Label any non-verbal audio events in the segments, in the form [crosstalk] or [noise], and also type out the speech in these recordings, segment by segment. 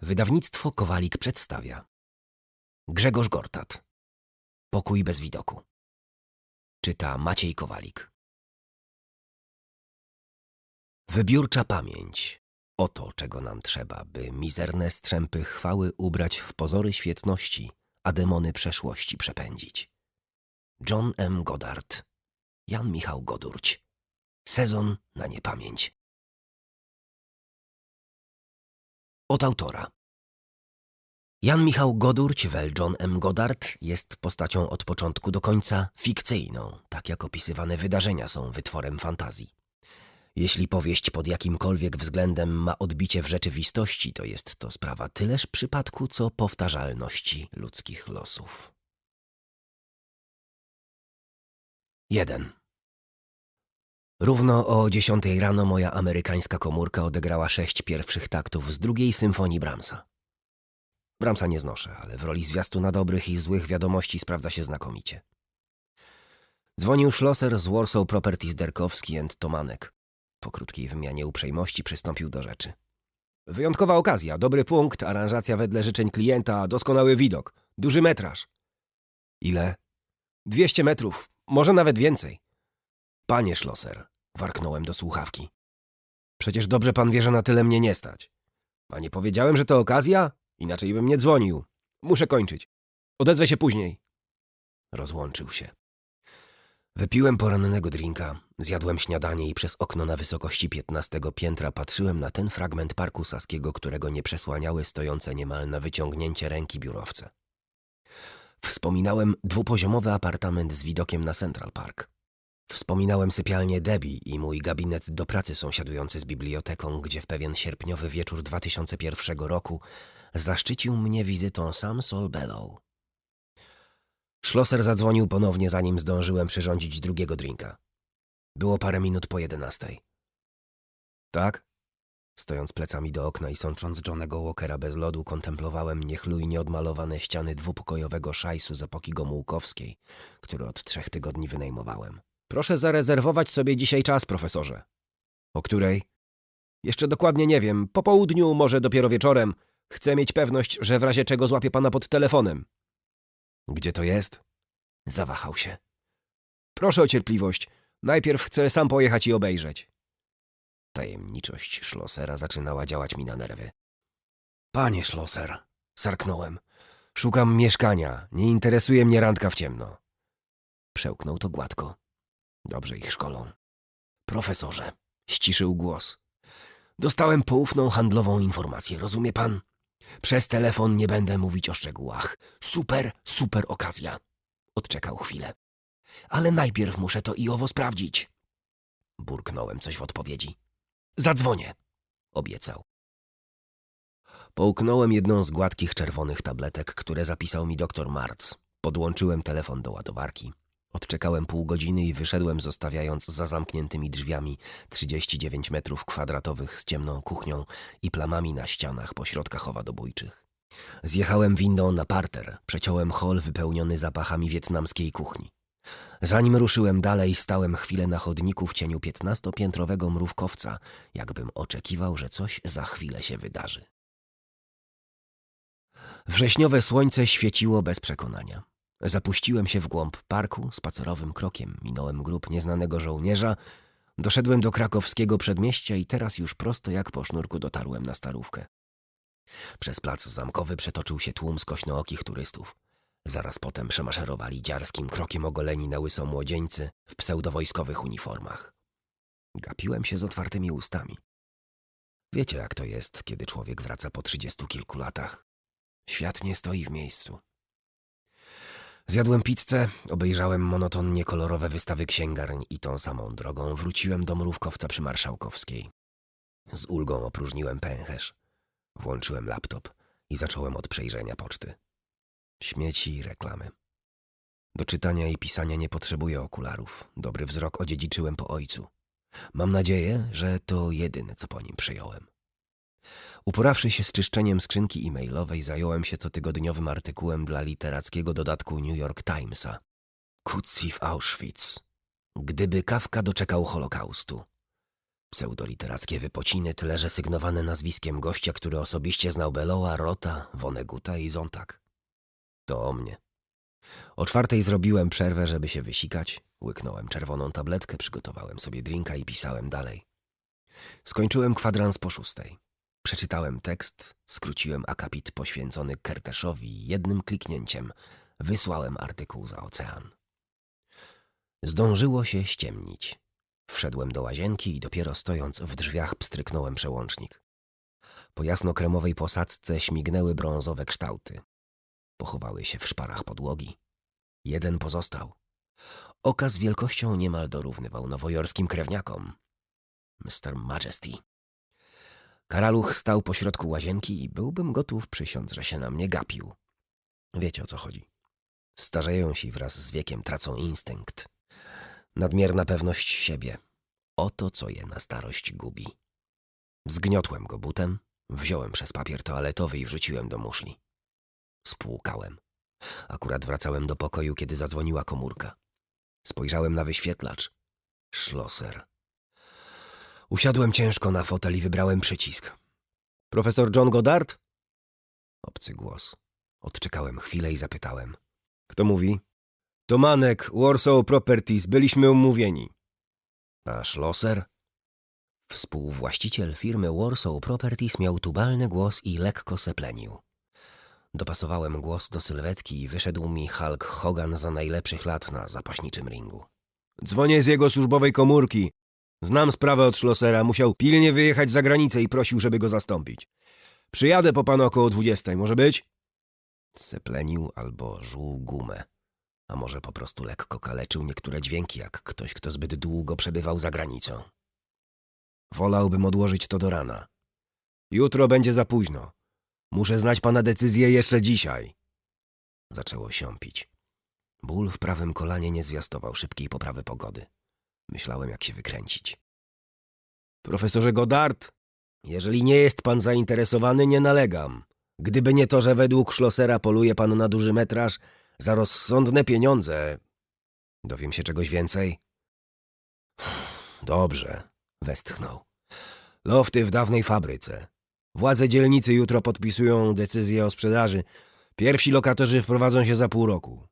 Wydawnictwo Kowalik przedstawia. Grzegorz Gortat. Pokój bez widoku. Czyta Maciej Kowalik. Wybiórcza pamięć. Oto czego nam trzeba, by mizerne strzępy chwały ubrać w pozory świetności, a demony przeszłości przepędzić. John M. Goddard. Jan Michał Godurć. Sezon na niepamięć Od autora Jan Michał Godurć, wel John M. Goddard, jest postacią od początku do końca fikcyjną, tak jak opisywane wydarzenia są wytworem fantazji. Jeśli powieść pod jakimkolwiek względem ma odbicie w rzeczywistości, to jest to sprawa tyleż przypadku, co powtarzalności ludzkich losów. 1. Równo o dziesiątej rano moja amerykańska komórka odegrała sześć pierwszych taktów z drugiej symfonii Brahmsa. Brahmsa nie znoszę, ale w roli zwiastuna dobrych i złych wiadomości sprawdza się znakomicie. Dzwonił Schlosser z Warsaw Properties Derkowski and Tomanek. Po krótkiej wymianie uprzejmości przystąpił do rzeczy. Wyjątkowa okazja, dobry punkt, aranżacja wedle życzeń klienta, doskonały widok, duży metraż. Ile? Dwieście metrów, może nawet więcej. Panie Schlosser, warknąłem do słuchawki. Przecież dobrze pan wie, że na tyle mnie nie stać. A nie powiedziałem, że to okazja? Inaczej bym nie dzwonił. Muszę kończyć. Odezwę się później. Rozłączył się. Wypiłem porannego drinka, zjadłem śniadanie i przez okno na wysokości piętnastego piętra patrzyłem na ten fragment parku saskiego, którego nie przesłaniały stojące niemal na wyciągnięcie ręki biurowce. Wspominałem dwupoziomowy apartament z widokiem na Central Park. Wspominałem sypialnię Debbie i mój gabinet do pracy sąsiadujący z biblioteką, gdzie w pewien sierpniowy wieczór 2001 roku zaszczycił mnie wizytą sam Sol Bellow. Schlosser zadzwonił ponownie, zanim zdążyłem przyrządzić drugiego drinka. Było parę minut po jedenastej. Tak? Stojąc plecami do okna i sącząc Johnego Walkera bez lodu, kontemplowałem niechlujnie odmalowane ściany dwupokojowego szajsu z epoki Gomułkowskiej, który od trzech tygodni wynajmowałem. Proszę zarezerwować sobie dzisiaj czas, profesorze. O której? Jeszcze dokładnie nie wiem. Po południu, może dopiero wieczorem. Chcę mieć pewność, że w razie czego złapię pana pod telefonem. Gdzie to jest? Zawahał się. Proszę o cierpliwość. Najpierw chcę sam pojechać i obejrzeć. Tajemniczość Schlossera zaczynała działać mi na nerwy. Panie Schlosser, sarknąłem. Szukam mieszkania. Nie interesuje mnie randka w ciemno. Przełknął to gładko. Dobrze ich szkolą. Profesorze, ściszył głos. Dostałem poufną handlową informację, rozumie pan? Przez telefon nie będę mówić o szczegółach. Super, super okazja. Odczekał chwilę. Ale najpierw muszę to i owo sprawdzić. Burknąłem coś w odpowiedzi. Zadzwonię, obiecał. Połknąłem jedną z gładkich czerwonych tabletek, które zapisał mi doktor Marc. Podłączyłem telefon do ładowarki. Odczekałem pół godziny i wyszedłem, zostawiając za zamkniętymi drzwiami 39 metrów kwadratowych z ciemną kuchnią i plamami na ścianach po środkach owadobójczych. Zjechałem windą na parter, przeciąłem hol wypełniony zapachami wietnamskiej kuchni. Zanim ruszyłem dalej, stałem chwilę na chodniku w cieniu piętnastopiętrowego mrówkowca, jakbym oczekiwał, że coś za chwilę się wydarzy. Wrześniowe słońce świeciło bez przekonania. Zapuściłem się w głąb parku, spacerowym krokiem minąłem grób nieznanego żołnierza, doszedłem do krakowskiego przedmieścia i teraz już prosto jak po sznurku dotarłem na starówkę. Przez plac zamkowy przetoczył się tłum skośnookich turystów. Zaraz potem przemaszerowali dziarskim krokiem ogoleni na łyso młodzieńcy w pseudowojskowych uniformach. Gapiłem się z otwartymi ustami. Wiecie, jak to jest, kiedy człowiek wraca po trzydziestu kilku latach. Świat nie stoi w miejscu. Zjadłem pizzę, obejrzałem monotonnie kolorowe wystawy księgarni i tą samą drogą wróciłem do mrówkowca przy Marszałkowskiej. Z ulgą opróżniłem pęcherz. Włączyłem laptop i zacząłem od przejrzenia poczty. Śmieci i reklamy. Do czytania i pisania nie potrzebuję okularów. Dobry wzrok odziedziczyłem po ojcu. Mam nadzieję, że to jedyne, co po nim przyjąłem. Uporawszy się z czyszczeniem skrzynki e-mailowej, zająłem się cotygodniowym artykułem dla literackiego dodatku New York Timesa. Kutsi w Auschwitz. Gdyby Kafka doczekał Holokaustu. Pseudoliterackie wypociny, tyle że sygnowane nazwiskiem gościa, który osobiście znał Beloa, Rota, Woneguta i Zontak. To o mnie. O czwartej zrobiłem przerwę, żeby się wysikać. Łyknąłem czerwoną tabletkę, przygotowałem sobie drinka i pisałem dalej. Skończyłem kwadrans po szóstej. Przeczytałem tekst, skróciłem akapit poświęcony Kerteszowi jednym kliknięciem wysłałem artykuł za ocean. Zdążyło się ściemnić. Wszedłem do łazienki i dopiero stojąc w drzwiach pstryknąłem przełącznik. Po jasnokremowej posadzce śmignęły brązowe kształty. Pochowały się w szparach podłogi. Jeden pozostał. Okaz wielkością niemal dorównywał nowojorskim krewniakom. Mr. Majesty. Karaluch stał pośrodku łazienki i byłbym gotów przysiąc, że się na mnie gapił. Wiecie o co chodzi. Starzeją się wraz z wiekiem tracą instynkt. Nadmierna pewność siebie. Oto co je na starość gubi. Zgniotłem go butem, wziąłem przez papier toaletowy i wrzuciłem do muszli. Spłukałem. Akurat wracałem do pokoju, kiedy zadzwoniła komórka. Spojrzałem na wyświetlacz. Schlosser. Usiadłem ciężko na fotel i wybrałem przycisk. Profesor John Goddard? Obcy głos. Odczekałem chwilę i zapytałem. Kto mówi? To Manek, Warsaw Properties, byliśmy umówieni. A Schlosser? Współwłaściciel firmy Warsaw Properties miał tubalny głos i lekko seplenił. Dopasowałem głos do sylwetki i wyszedł mi Hulk Hogan za najlepszych lat na zapaśniczym ringu. Dzwonię z jego służbowej komórki. Znam sprawę od Schlossera. Musiał pilnie wyjechać za granicę i prosił, żeby go zastąpić. Przyjadę po panu około dwudziestej, może być? Seplenił albo żuł gumę. A może po prostu lekko kaleczył niektóre dźwięki, jak ktoś, kto zbyt długo przebywał za granicą. Wolałbym odłożyć to do rana. Jutro będzie za późno. Muszę znać pana decyzję jeszcze dzisiaj. Zaczęło siąpić. Ból w prawym kolanie nie zwiastował szybkiej poprawy pogody. Myślałem, jak się wykręcić. Profesorze Goddard, jeżeli nie jest pan zainteresowany, nie nalegam. Gdyby nie to, że według Schlossera poluje pan na duży metraż za rozsądne pieniądze. Dowiem się czegoś więcej? Dobrze, westchnął. Lofty w dawnej fabryce. Władze dzielnicy jutro podpisują decyzję o sprzedaży. Pierwsi lokatorzy wprowadzą się za pół roku.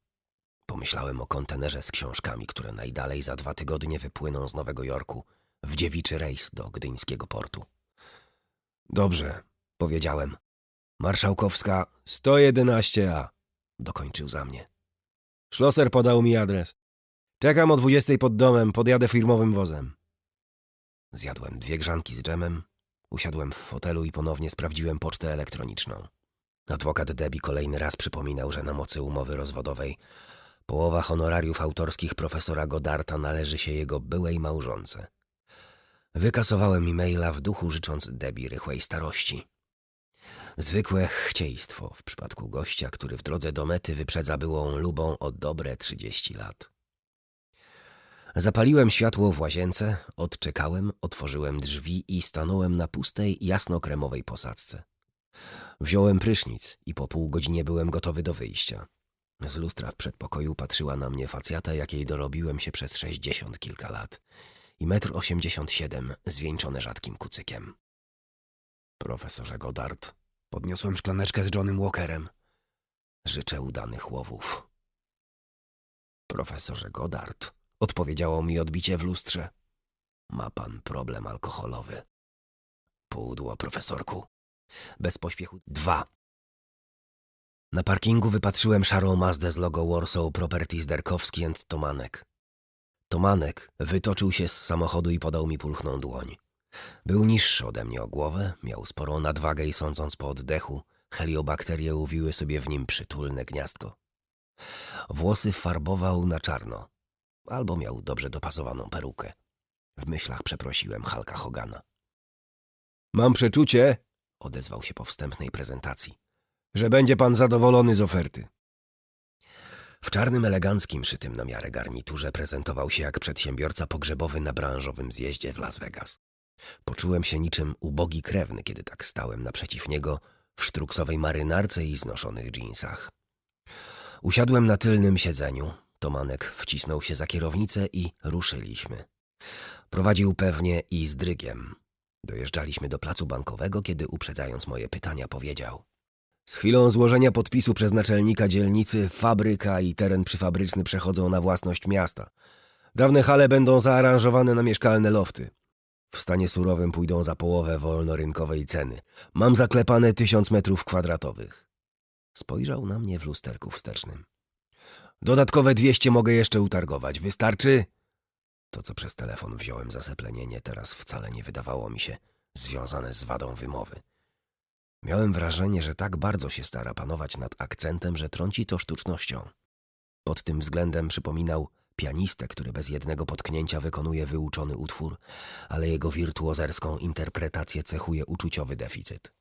Pomyślałem o kontenerze z książkami, które najdalej za dwa tygodnie wypłyną z Nowego Jorku w dziewiczy rejs do gdyńskiego portu. Dobrze, powiedziałem. Marszałkowska 111A, dokończył za mnie. Schlosser podał mi adres. Czekam o dwudziestej pod domem, podjadę firmowym wozem. Zjadłem dwie grzanki z dżemem, usiadłem w fotelu i ponownie sprawdziłem pocztę elektroniczną. Adwokat Debbie kolejny raz przypominał, że na mocy umowy rozwodowej połowa honorariów autorskich profesora Godarta należy się jego byłej małżonce. Wykasowałem e-maila w duchu życząc Debbie rychłej starości. Zwykłe chcieństwo w przypadku gościa, który w drodze do mety wyprzedza byłą lubą o dobre trzydzieści lat. Zapaliłem światło w łazience, odczekałem, otworzyłem drzwi i stanąłem na pustej, jasnokremowej posadzce. Wziąłem prysznic i po pół godzinie byłem gotowy do wyjścia. Z lustra w przedpokoju patrzyła na mnie facjata, jakiej dorobiłem się przez sześćdziesiąt kilka lat i metr osiemdziesiąt siedem, zwieńczone rzadkim kucykiem. Profesorze Goddard, podniosłem szklaneczkę z Johnem Walkerem. Życzę udanych łowów. Profesorze Goddard, odpowiedziało mi odbicie w lustrze. Ma pan problem alkoholowy. Pudło, profesorku. Bez pośpiechu dwa. Na parkingu wypatrzyłem szarą Mazdę z logo Warsaw Properties Derkowski and Tomanek. Tomanek wytoczył się z samochodu i podał mi pulchną dłoń. Był niższy ode mnie o głowę, miał sporą nadwagę i sądząc po oddechu, heliobakterie uwiły sobie w nim przytulne gniazdko. Włosy farbował na czarno, albo miał dobrze dopasowaną perukę. W myślach przeprosiłem Halka Hogana. Mam przeczucie, odezwał się po wstępnej prezentacji, że będzie pan zadowolony z oferty. W czarnym, eleganckim, szytym na miarę garniturze prezentował się jak przedsiębiorca pogrzebowy na branżowym zjeździe w Las Vegas. Poczułem się niczym ubogi krewny, kiedy tak stałem naprzeciw niego w sztruksowej marynarce i znoszonych dżinsach. Usiadłem na tylnym siedzeniu. Tomanek wcisnął się za kierownicę i ruszyliśmy. Prowadził pewnie i z drygiem. Dojeżdżaliśmy do placu bankowego, kiedy uprzedzając moje pytania powiedział. Z chwilą złożenia podpisu przez naczelnika dzielnicy fabryka i teren przyfabryczny przechodzą na własność miasta. Dawne hale będą zaaranżowane na mieszkalne lofty. W stanie surowym pójdą za połowę wolnorynkowej ceny. Mam zaklepane tysiąc metrów kwadratowych. Spojrzał na mnie w lusterku wstecznym. Dodatkowe dwieście mogę jeszcze utargować. Wystarczy? To, co przez telefon wziąłem za seplenienie, teraz wcale nie wydawało mi się związane z wadą wymowy. Miałem wrażenie, że tak bardzo się stara panować nad akcentem, że trąci to sztucznością. Pod tym względem przypominał pianistę, który bez jednego potknięcia wykonuje wyuczony utwór, ale jego wirtuozerską interpretację cechuje uczuciowy deficyt.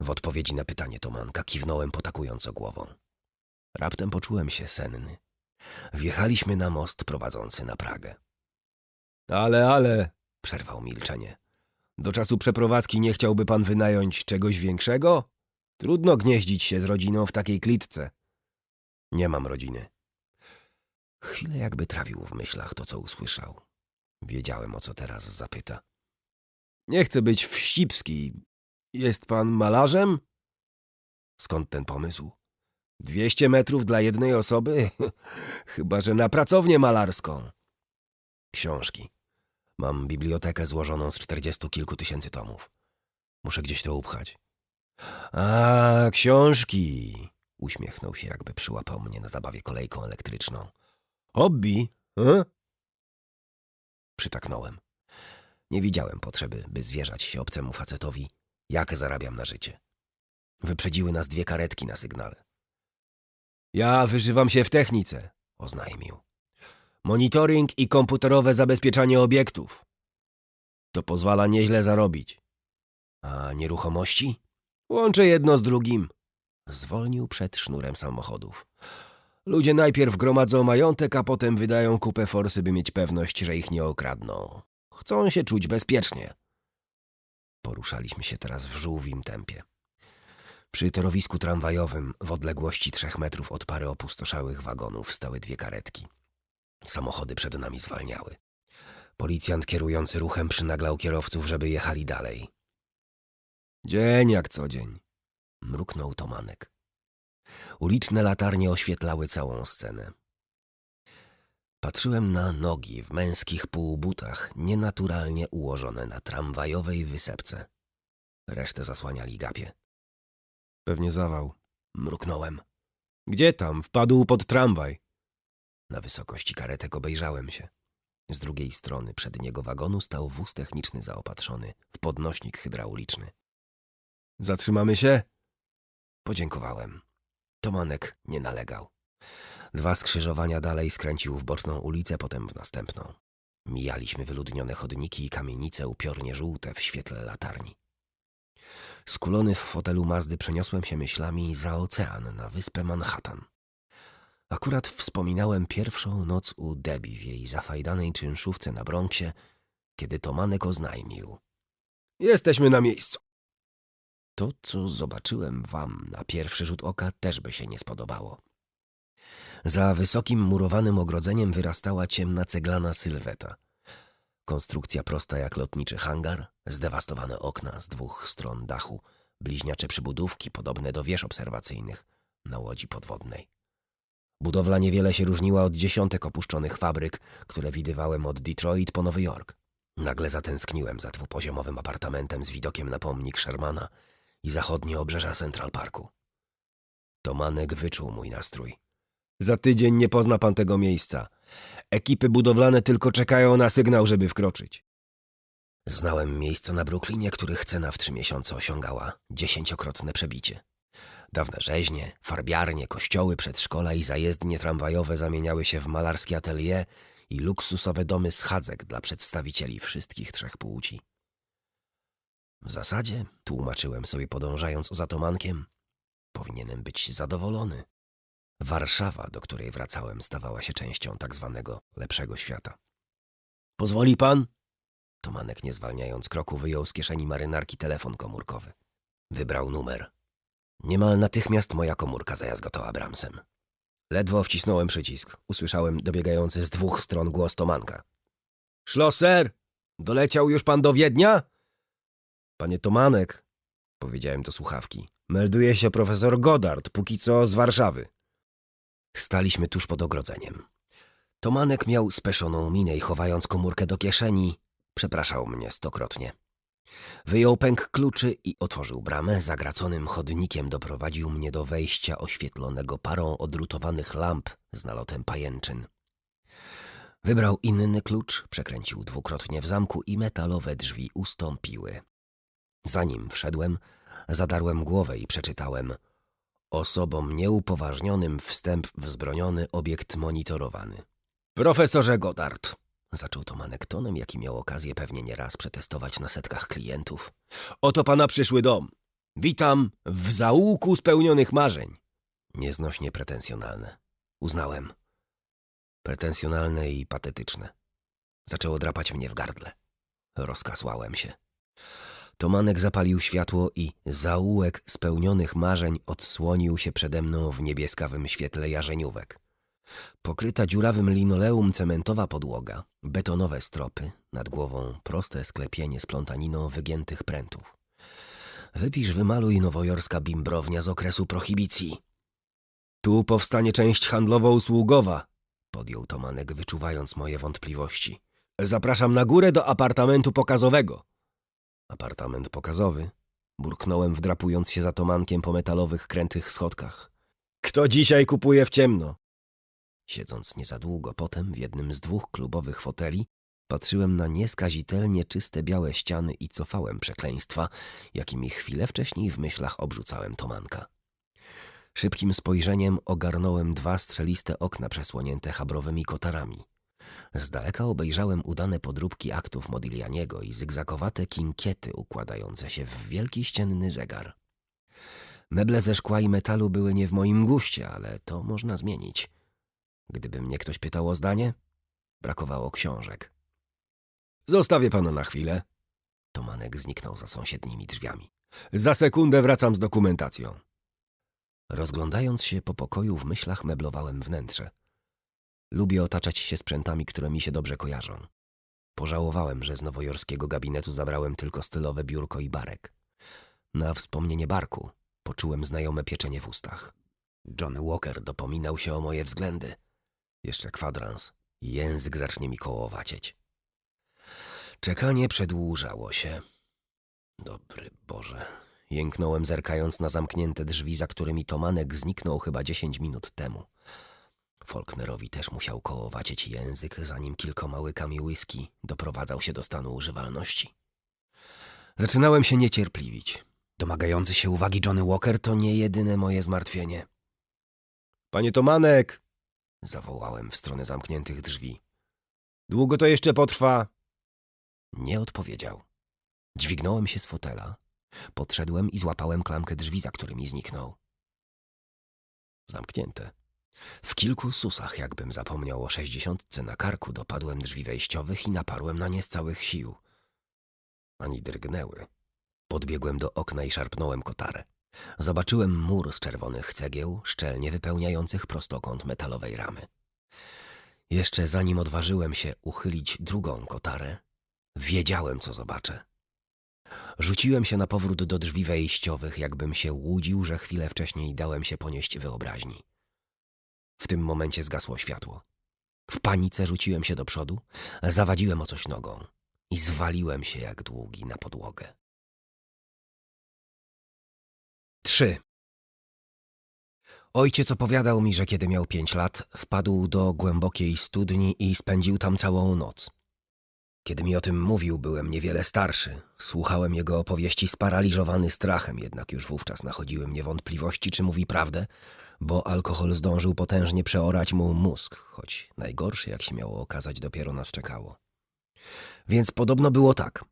W odpowiedzi na pytanie Tomanka kiwnąłem potakująco głową. Raptem poczułem się senny. Wjechaliśmy na most prowadzący na Pragę. Ale, ale, przerwał milczenie. Do czasu przeprowadzki nie chciałby pan wynająć czegoś większego? Trudno gnieździć się z rodziną w takiej klitce. Nie mam rodziny. Chwilę jakby trawił w myślach to, co usłyszał. Wiedziałem, o co teraz zapyta. Nie chcę być wścibski. Jest pan malarzem? Skąd ten pomysł? Dwieście metrów dla jednej osoby? [laughs] Chyba, że na pracownię malarską. Książki. Mam bibliotekę złożoną z czterdziestu kilku tysięcy tomów. Muszę gdzieś to upchać. A, książki! Uśmiechnął się, jakby przyłapał mnie na zabawie kolejką elektryczną. Hobby? E? Przytaknąłem. Nie widziałem potrzeby, by zwierzać się obcemu facetowi, jak zarabiam na życie. Wyprzedziły nas dwie karetki na sygnale. Ja wyżywam się w technice, oznajmił. Monitoring i komputerowe zabezpieczanie obiektów. To pozwala nieźle zarobić. A nieruchomości? Łączę jedno z drugim. Zwolnił przed sznurem samochodów. Ludzie najpierw gromadzą majątek, a potem wydają kupę forsy, by mieć pewność, że ich nie okradną. Chcą się czuć bezpiecznie. Poruszaliśmy się teraz w żółwim tempie. Przy torowisku tramwajowym, w odległości trzech metrów od pary opustoszałych wagonów, stały dwie karetki. Samochody przed nami zwalniały. Policjant kierujący ruchem przynaglał kierowców, żeby jechali dalej. Dzień jak co dzień, mruknął Tomanek. Uliczne latarnie oświetlały całą scenę. Patrzyłem na nogi w męskich półbutach, nienaturalnie ułożone na tramwajowej wysepce. Resztę zasłaniali gapie. Pewnie zawał, mruknąłem. Gdzie tam? Wpadł pod tramwaj. Na wysokości karetek obejrzałem się. Z drugiej strony przedniego wagonu stał wóz techniczny zaopatrzony w podnośnik hydrauliczny. Zatrzymamy się? Podziękowałem. Tomanek nie nalegał. Dwa skrzyżowania dalej skręcił w boczną ulicę, potem w następną. Mijaliśmy wyludnione chodniki i kamienice upiornie żółte w świetle latarni. Skulony w fotelu Mazdy przeniosłem się myślami za ocean na wyspę Manhattan. Akurat wspominałem pierwszą noc u Debbie w jej zafajdanej czynszówce na Bronxie, kiedy Tomanek oznajmił. Jesteśmy na miejscu. To, co zobaczyłem wam na pierwszy rzut oka, też by się nie spodobało. Za wysokim murowanym ogrodzeniem wyrastała ciemna ceglana sylweta. Konstrukcja prosta jak lotniczy hangar, zdewastowane okna z dwóch stron dachu, bliźniacze przybudówki podobne do wież obserwacyjnych na łodzi podwodnej. Budowla niewiele się różniła od dziesiątek opuszczonych fabryk, które widywałem od Detroit po Nowy Jork. Nagle zatęskniłem za dwupoziomowym apartamentem z widokiem na pomnik Shermana i zachodnie obrzeża Central Parku. Tomanek wyczuł mój nastrój. Za tydzień nie pozna pan tego miejsca. Ekipy budowlane tylko czekają na sygnał, żeby wkroczyć. Znałem miejsca na Brooklynie, których cena w trzy miesiące osiągała dziesięciokrotne przebicie. Dawne rzeźnie, farbiarnie, kościoły, przedszkola i zajezdnie tramwajowe zamieniały się w malarskie atelier i luksusowe domy schadzek dla przedstawicieli wszystkich trzech płci. W zasadzie, tłumaczyłem sobie podążając za Tomankiem, powinienem być zadowolony. Warszawa, do której wracałem, stawała się częścią tak zwanego lepszego świata. Pozwoli pan? Tomanek, nie zwalniając kroku, wyjął z kieszeni marynarki telefon komórkowy. Wybrał numer. Niemal natychmiast moja komórka zajazgotała Bramsem. Ledwo wcisnąłem przycisk. Usłyszałem dobiegający z dwóch stron głos Tomanka. Schlosser! Doleciał już pan do Wiednia? Panie Tomanek, powiedziałem do słuchawki, melduje się profesor Goddard, póki co z Warszawy. Staliśmy tuż pod ogrodzeniem. Tomanek miał speszoną minę i chowając komórkę do kieszeni, przepraszał mnie stokrotnie. Wyjął pęk kluczy i otworzył bramę. Zagraconym chodnikiem doprowadził mnie do wejścia oświetlonego parą odrutowanych lamp z nalotem pajęczyn. Wybrał inny klucz, przekręcił dwukrotnie w zamku i metalowe drzwi ustąpiły. Zanim wszedłem, zadarłem głowę i przeczytałem Osobom nieupoważnionym wstęp wzbroniony, obiekt monitorowany. Profesorze Goddard, zaczął Tomanek tonem, jaki miał okazję pewnie nieraz przetestować na setkach klientów. Oto pana przyszły dom. Witam w zaułku spełnionych marzeń. Nieznośnie pretensjonalne. Uznałem. Pretensjonalne i patetyczne. Zaczęło drapać mnie w gardle. Rozkasłałem się. Tomanek zapalił światło i zaułek spełnionych marzeń odsłonił się przede mną w niebieskawym świetle jarzeniówek. Pokryta dziurawym linoleum cementowa podłoga, betonowe stropy, nad głową proste sklepienie z plątaniną wygiętych prętów. Wypisz, wymaluj nowojorska bimbrownia z okresu prohibicji. Tu powstanie część handlowo-usługowa, podjął Tomanek, wyczuwając moje wątpliwości. Zapraszam na górę do apartamentu pokazowego. Apartament pokazowy. Burknąłem, wdrapując się za Tomankiem po metalowych, krętych schodkach. Kto dzisiaj kupuje w ciemno? Siedząc nie za długo potem w jednym z dwóch klubowych foteli, patrzyłem na nieskazitelnie czyste białe ściany i cofałem przekleństwa, jakimi chwilę wcześniej w myślach obrzucałem Tomanka. Szybkim spojrzeniem ogarnąłem dwa strzeliste okna przesłonięte chabrowymi kotarami. Z daleka obejrzałem udane podróbki aktów Modiglianiego i zygzakowate kinkiety układające się w wielki ścienny zegar. Meble ze szkła i metalu były nie w moim guście, ale to można zmienić. Gdyby mnie ktoś pytał o zdanie, brakowało książek. Zostawię pana na chwilę. Tomanek zniknął za sąsiednimi drzwiami. Za sekundę wracam z dokumentacją. Rozglądając się po pokoju, w myślach meblowałem wnętrze. Lubię otaczać się sprzętami, które mi się dobrze kojarzą. Pożałowałem, że z nowojorskiego gabinetu zabrałem tylko stylowe biurko i barek. Na wspomnienie barku poczułem znajome pieczenie w ustach. John Walker dopominał się o moje względy. Jeszcze kwadrans język zacznie mi kołowacieć. Czekanie przedłużało się. Dobry Boże. Jęknąłem zerkając na zamknięte drzwi, za którymi Tomanek zniknął chyba dziesięć minut temu. Faulknerowi też musiał kołowacieć język, zanim kilkoma łykami whisky doprowadzał się do stanu używalności. Zaczynałem się niecierpliwić. Domagający się uwagi Johnny Walker to nie jedyne moje zmartwienie. Panie Tomanek! Zawołałem w stronę zamkniętych drzwi. Długo to jeszcze potrwa? Nie odpowiedział. Dźwignąłem się z fotela, podszedłem i złapałem klamkę drzwi, za którymi zniknął. Zamknięte. W kilku susach, jakbym zapomniał o sześćdziesiątce na karku, dopadłem drzwi wejściowych i naparłem na nie z całych sił. Ani drgnęły. Podbiegłem do okna i szarpnąłem kotarę. Zobaczyłem mur z czerwonych cegieł, szczelnie wypełniających prostokąt metalowej ramy. Jeszcze zanim odważyłem się uchylić drugą kotarę, wiedziałem, co zobaczę. Rzuciłem się na powrót do drzwi wejściowych, jakbym się łudził, że chwilę wcześniej dałem się ponieść wyobraźni. W tym momencie zgasło światło. W panice rzuciłem się do przodu, zawadziłem o coś nogą i zwaliłem się jak długi na podłogę. 3. Ojciec opowiadał mi, że kiedy miał pięć lat, wpadł do głębokiej studni i spędził tam całą noc. Kiedy mi o tym mówił, byłem niewiele starszy. Słuchałem jego opowieści sparaliżowany strachem, jednak już wówczas nachodziły mnie wątpliwości, czy mówi prawdę, bo alkohol zdążył potężnie przeorać mu mózg, choć najgorsze, jak się miało okazać, dopiero nas czekało. Więc podobno było tak.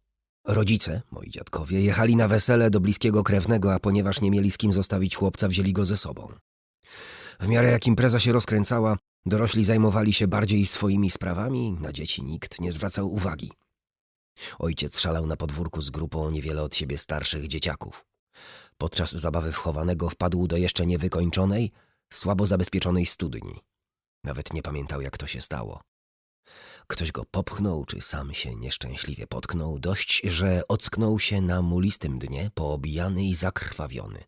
Rodzice, moi dziadkowie, jechali na wesele do bliskiego krewnego, a ponieważ nie mieli z kim zostawić chłopca, wzięli go ze sobą. W miarę jak impreza się rozkręcała, dorośli zajmowali się bardziej swoimi sprawami, na dzieci nikt nie zwracał uwagi. Ojciec szalał na podwórku z grupą niewiele od siebie starszych dzieciaków. Podczas zabawy wchowanego wpadł do jeszcze niewykończonej, słabo zabezpieczonej studni. Nawet nie pamiętał, jak to się stało. Ktoś go popchnął, czy sam się nieszczęśliwie potknął, dość, że ocknął się na mulistym dnie, poobijany i zakrwawiony.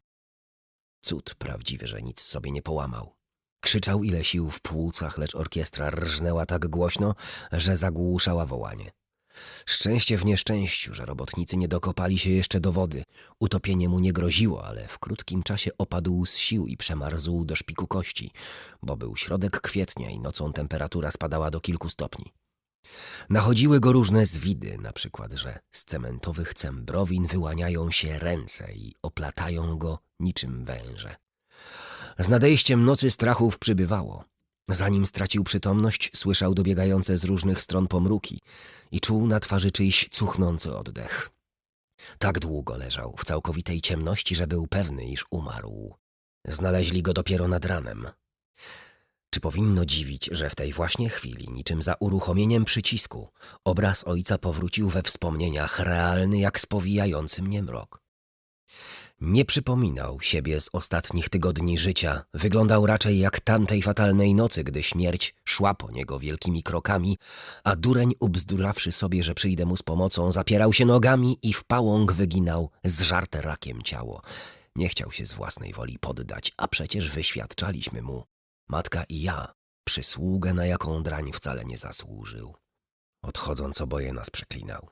Cud prawdziwy, że nic sobie nie połamał. Krzyczał ile sił w płucach, lecz orkiestra rżnęła tak głośno, że zagłuszała wołanie. Szczęście w nieszczęściu, że robotnicy nie dokopali się jeszcze do wody. Utopienie mu nie groziło, ale w krótkim czasie opadł z sił i przemarzł do szpiku kości, bo był środek kwietnia i nocą temperatura spadała do kilku stopni. Nachodziły go różne zwidy, na przykład, że z cementowych cembrowin wyłaniają się ręce i oplatają go niczym węże. Z nadejściem nocy strachów przybywało. Zanim stracił przytomność, słyszał dobiegające z różnych stron pomruki i czuł na twarzy czyjś cuchnący oddech. Tak długo leżał w całkowitej ciemności, że był pewny, iż umarł. Znaleźli go dopiero nad ranem. Czy powinno dziwić, że w tej właśnie chwili, niczym za uruchomieniem przycisku, obraz ojca powrócił we wspomnieniach realny jak spowijający mnie mrok? Nie przypominał siebie z ostatnich tygodni życia. Wyglądał raczej jak tamtej fatalnej nocy, gdy śmierć szła po niego wielkimi krokami, a dureń, ubzdurawszy sobie, że przyjdę mu z pomocą, zapierał się nogami i w pałąk wyginał zżarte rakiem ciało. Nie chciał się z własnej woli poddać, a przecież wyświadczaliśmy mu, matka i ja, przysługę, na jaką drań wcale nie zasłużył. Odchodząc oboje nas przeklinał.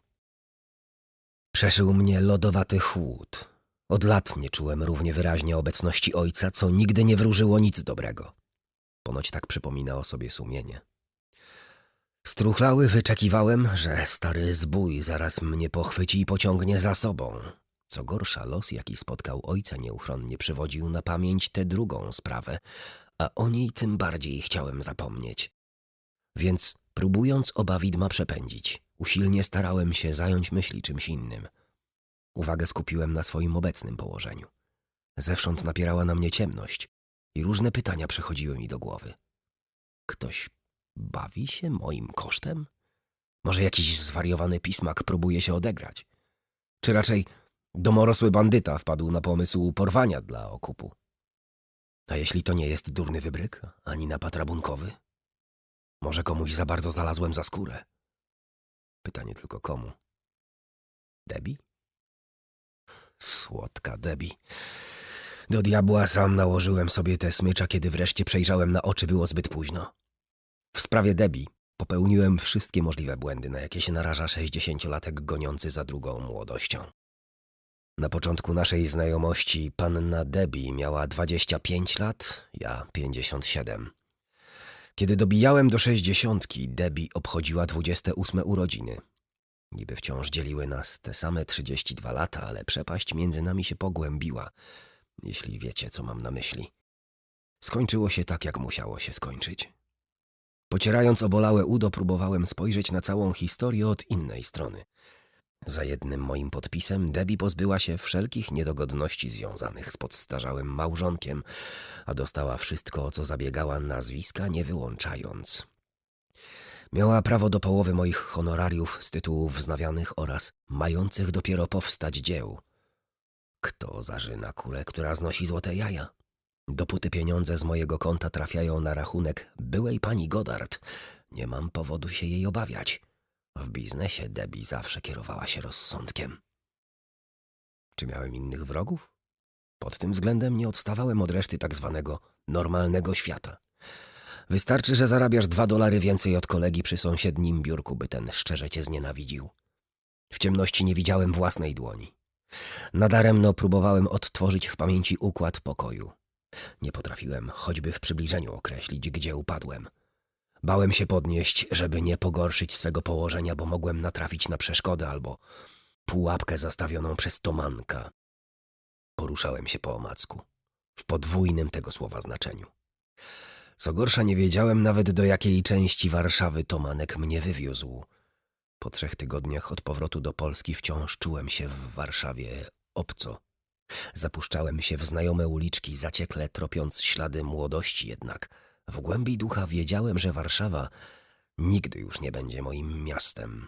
Przeszył mnie lodowaty chłód. Od lat nie czułem równie wyraźnie obecności ojca, co nigdy nie wróżyło nic dobrego. Ponoć tak przypomina o sobie sumienie. Struchlały wyczekiwałem, że stary zbój zaraz mnie pochwyci i pociągnie za sobą. Co gorsza, los, jaki spotkał ojca, nieuchronnie przywodził na pamięć tę drugą sprawę, a o niej tym bardziej chciałem zapomnieć. Więc, próbując oba widma przepędzić, usilnie starałem się zająć myśli czymś innym – Uwagę skupiłem na swoim obecnym położeniu. Zewsząd napierała na mnie ciemność i różne pytania przychodziły mi do głowy. Ktoś bawi się moim kosztem? Może jakiś zwariowany pismak próbuje się odegrać? Czy raczej domorosły bandyta wpadł na pomysł porwania dla okupu? A jeśli to nie jest durny wybryk, ani napad rabunkowy? Może komuś za bardzo znalazłem za skórę? Pytanie tylko komu? Debbie? Słodka Debbie. Do diabła sam nałożyłem sobie te smycza, kiedy wreszcie przejrzałem na oczy, było zbyt późno. W sprawie Debbie popełniłem wszystkie możliwe błędy, na jakie się naraża sześćdziesięciolatek goniący za drugą młodością. Na początku naszej znajomości panna Debbie miała 25 lat, ja 57. Kiedy dobijałem do sześćdziesiątki, Debbie obchodziła 28 urodziny. Niby wciąż dzieliły nas te same 32 lata, ale przepaść między nami się pogłębiła, jeśli wiecie, co mam na myśli. Skończyło się tak, jak musiało się skończyć. Pocierając obolałe udo, próbowałem spojrzeć na całą historię od innej strony. Za jednym moim podpisem Debbie pozbyła się wszelkich niedogodności związanych z podstarzałym małżonkiem, a dostała wszystko, o co zabiegała nazwiska, nie wyłączając. Miała prawo do połowy moich honorariów z tytułów wznawianych oraz mających dopiero powstać dzieł. Kto zarzyna kurę, która znosi złote jaja? Dopóty pieniądze z mojego konta trafiają na rachunek byłej pani Goddard, nie mam powodu się jej obawiać. W biznesie Debbie zawsze kierowała się rozsądkiem. Czy miałem innych wrogów? Pod tym względem nie odstawałem od reszty tak zwanego normalnego świata. Wystarczy, że zarabiasz dwa dolary więcej od kolegi przy sąsiednim biurku, by ten szczerze cię znienawidził. W ciemności nie widziałem własnej dłoni. Nadaremno próbowałem odtworzyć w pamięci układ pokoju. Nie potrafiłem choćby w przybliżeniu określić, gdzie upadłem. Bałem się podnieść, żeby nie pogorszyć swego położenia, bo mogłem natrafić na przeszkodę albo pułapkę zastawioną przez Tomanka. Poruszałem się po omacku, w podwójnym tego słowa znaczeniu. Co gorsza, nie wiedziałem nawet do jakiej części Warszawy Tomanek mnie wywiózł. Po trzech tygodniach od powrotu do Polski wciąż czułem się w Warszawie obco. Zapuszczałem się w znajome uliczki, zaciekle tropiąc ślady młodości jednak. W głębi ducha wiedziałem, że Warszawa nigdy już nie będzie moim miastem.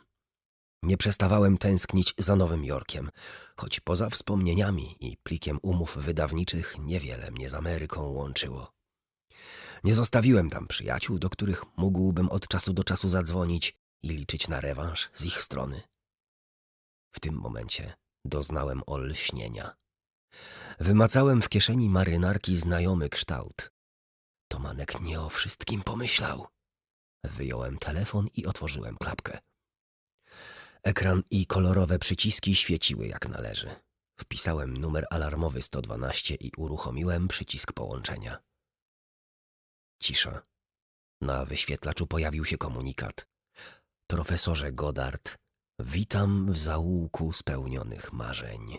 Nie przestawałem tęsknić za Nowym Jorkiem, choć poza wspomnieniami i plikiem umów wydawniczych niewiele mnie z Ameryką łączyło. Nie zostawiłem tam przyjaciół, do których mógłbym od czasu do czasu zadzwonić i liczyć na rewanż z ich strony. W tym momencie doznałem olśnienia. Wymacałem w kieszeni marynarki znajomy kształt. Tomanek nie o wszystkim pomyślał. Wyjąłem telefon i otworzyłem klapkę. Ekran i kolorowe przyciski świeciły jak należy. Wpisałem numer alarmowy 112 i uruchomiłem przycisk połączenia. Cisza. Na wyświetlaczu pojawił się komunikat. Profesorze Goddard, witam w zaułku spełnionych marzeń.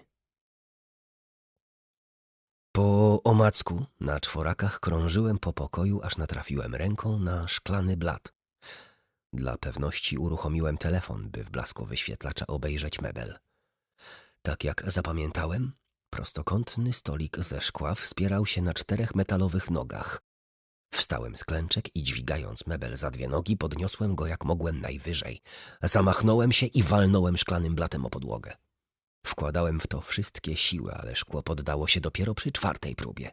Po omacku na czworakach krążyłem po pokoju, aż natrafiłem ręką na szklany blat. Dla pewności uruchomiłem telefon, by w blasku wyświetlacza obejrzeć mebel. Tak jak zapamiętałem, prostokątny stolik ze szkła wspierał się na czterech metalowych nogach. Wstałem z klęczek i dźwigając mebel za dwie nogi, podniosłem go jak mogłem najwyżej. Zamachnąłem się i walnąłem szklanym blatem o podłogę. Wkładałem w to wszystkie siły, ale szkło poddało się dopiero przy czwartej próbie.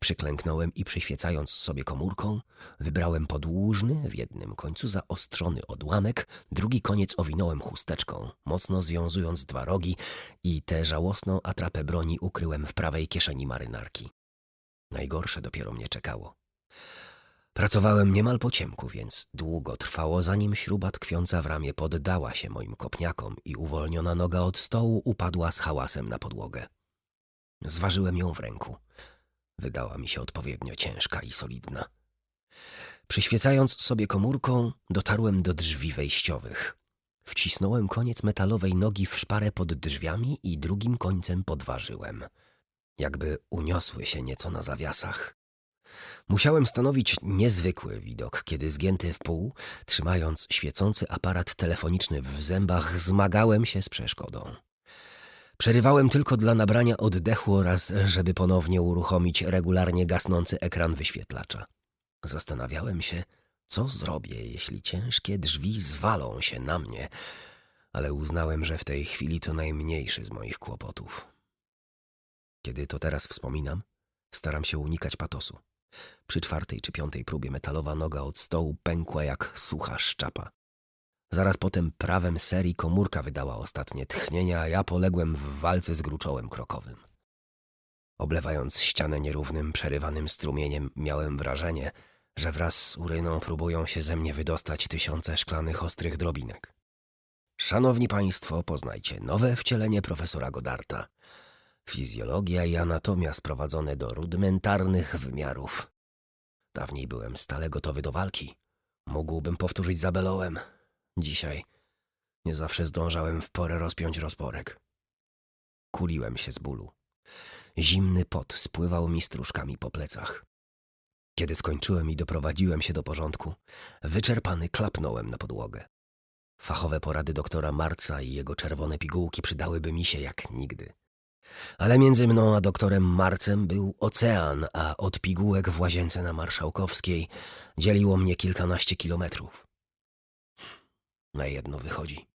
Przyklęknąłem i przyświecając sobie komórką, wybrałem podłużny, w jednym końcu zaostrzony odłamek, drugi koniec owinąłem chusteczką, mocno związując dwa rogi i tę żałosną atrapę broni ukryłem w prawej kieszeni marynarki. Najgorsze dopiero mnie czekało. Pracowałem niemal po ciemku, więc długo trwało, zanim śruba tkwiąca w ramię poddała się moim kopniakom i uwolniona noga od stołu upadła z hałasem na podłogę. Zważyłem ją w ręku. Wydała mi się odpowiednio ciężka i solidna. Przyświecając sobie komórką, dotarłem do drzwi wejściowych. Wcisnąłem koniec metalowej nogi w szparę pod drzwiami i drugim końcem podważyłem. Jakby uniosły się nieco na zawiasach. Musiałem stanowić niezwykły widok, kiedy zgięty w pół, trzymając świecący aparat telefoniczny w zębach, zmagałem się z przeszkodą. Przerywałem tylko dla nabrania oddechu oraz żeby ponownie uruchomić regularnie gasnący ekran wyświetlacza. Zastanawiałem się, co zrobię, jeśli ciężkie drzwi zwalą się na mnie, ale uznałem, że w tej chwili to najmniejszy z moich kłopotów. Kiedy to teraz wspominam, staram się unikać patosu. Przy czwartej czy piątej próbie metalowa noga od stołu pękła jak sucha szczapa. Zaraz potem prawem serii komórka wydała ostatnie tchnienia, a ja poległem w walce z gruczołem krokowym. Oblewając ścianę nierównym, przerywanym strumieniem, miałem wrażenie, że wraz z uryną próbują się ze mnie wydostać tysiące szklanych ostrych drobinek. Szanowni Państwo, poznajcie nowe wcielenie profesora Godarta. Fizjologia i anatomia sprowadzone do rudymentarnych wymiarów. Dawniej byłem stale gotowy do walki. Mógłbym powtórzyć za Belołem. Dzisiaj nie zawsze zdążałem w porę rozpiąć rozporek. Kuliłem się z bólu. Zimny pot spływał mi stróżkami po plecach. Kiedy skończyłem i doprowadziłem się do porządku, wyczerpany klapnąłem na podłogę. Fachowe porady doktora Marca i jego czerwone pigułki przydałyby mi się jak nigdy. Ale między mną a doktorem Marcem był ocean, a od pigułek w łazience na Marszałkowskiej dzieliło mnie kilkanaście kilometrów. Na jedno wychodzi.